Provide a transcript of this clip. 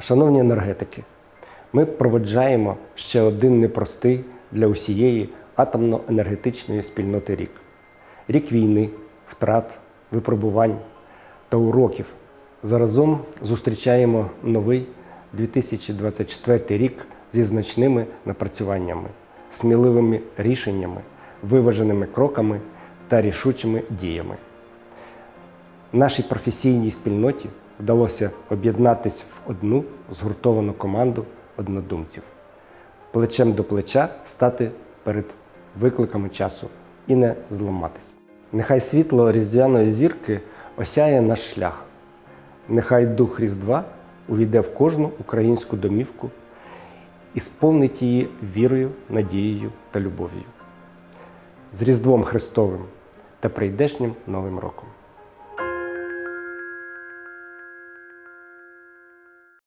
Шановні енергетики, ми проведжаємо ще один непростий для усієї атомно-енергетичної спільноти рік. Рік війни, втрат, випробувань та уроків. Заразом зустрічаємо новий 2024 рік зі значними напрацюваннями, сміливими рішеннями, виваженими кроками та рішучими діями. Нашій професійній спільноті вдалося об'єднатись в одну згуртовану команду однодумців, плечем до плеча стати перед викликами часу і не зламатись. Нехай світло різдвяної зірки осяє наш шлях. Нехай дух Різдва увійде в кожну українську домівку і сповнить її вірою, надією та любов'ю. З Різдвом Христовим та прийдешнім Новим роком!